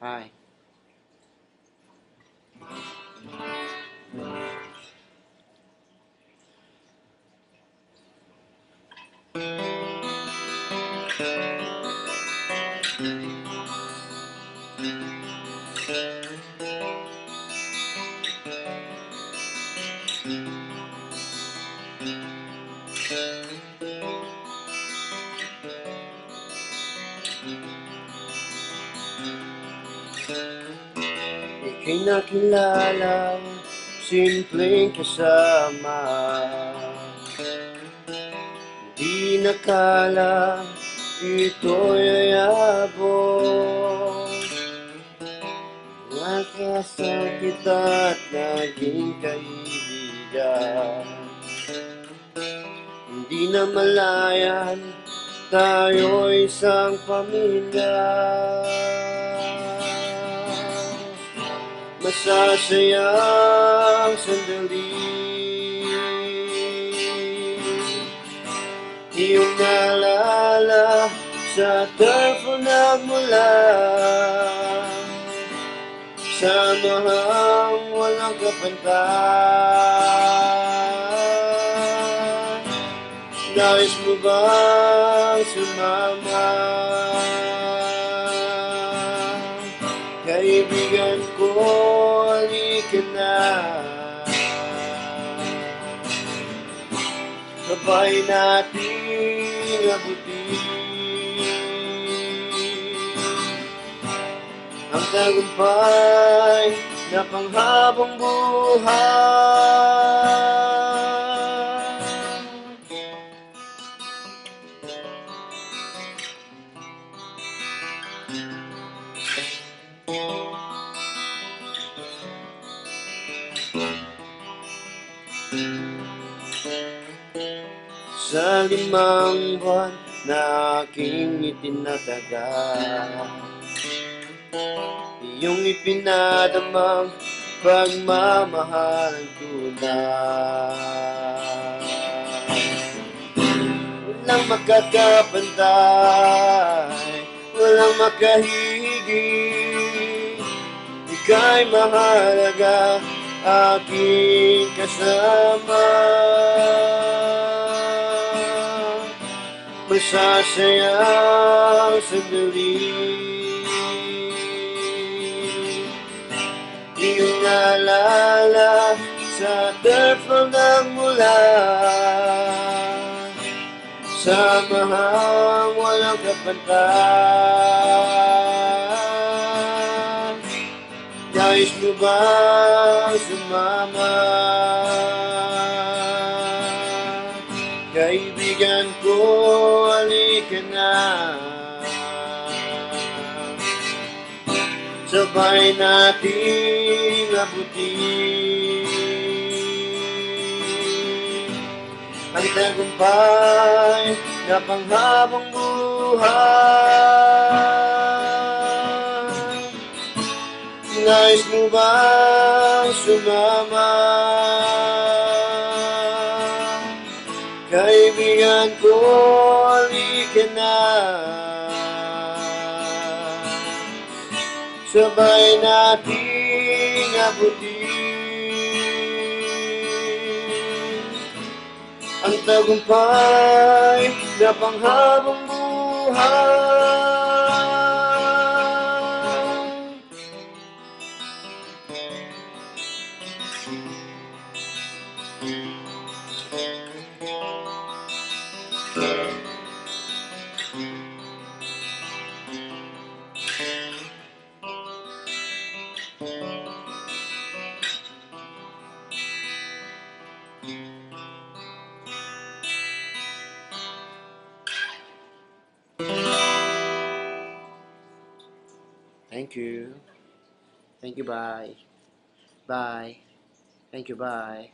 Hi. Ika'y nakilala, simpleng kasama. Di nakala, ito'y ayabong Nakasakit at naging kaibigan. Hindi na malayan, tayo'y isang pamilya Masasayang sandali. Iyong naalala sa telephone na mula. Sa mahang walang kapantay. Nais mo bang sumama? Kaibigan ko, halika na. Sabay nating abutin Ang tagumpay na panghabang buhay Sa limang buwan na aking itinatagal Iyong ipinadamang pagmamahal tunay Walang makakapantay, walang makahigit Ika'y mahalaga, aking kasama Masasayang sandali. Iyong naalala sa telephone ng mula Sa mahang walang kapantay. Nais mo ba sumama? Kaibigan ko, halika na Sabay nating abutin Ang tagumpay na panghabang buhay Nais mo bang sumama? Kaibigan ko, halika na Sabay nating abutin Ang tagumpay na panghabang buhay Thank you. Thank you, bye. Bye. Thank you, bye.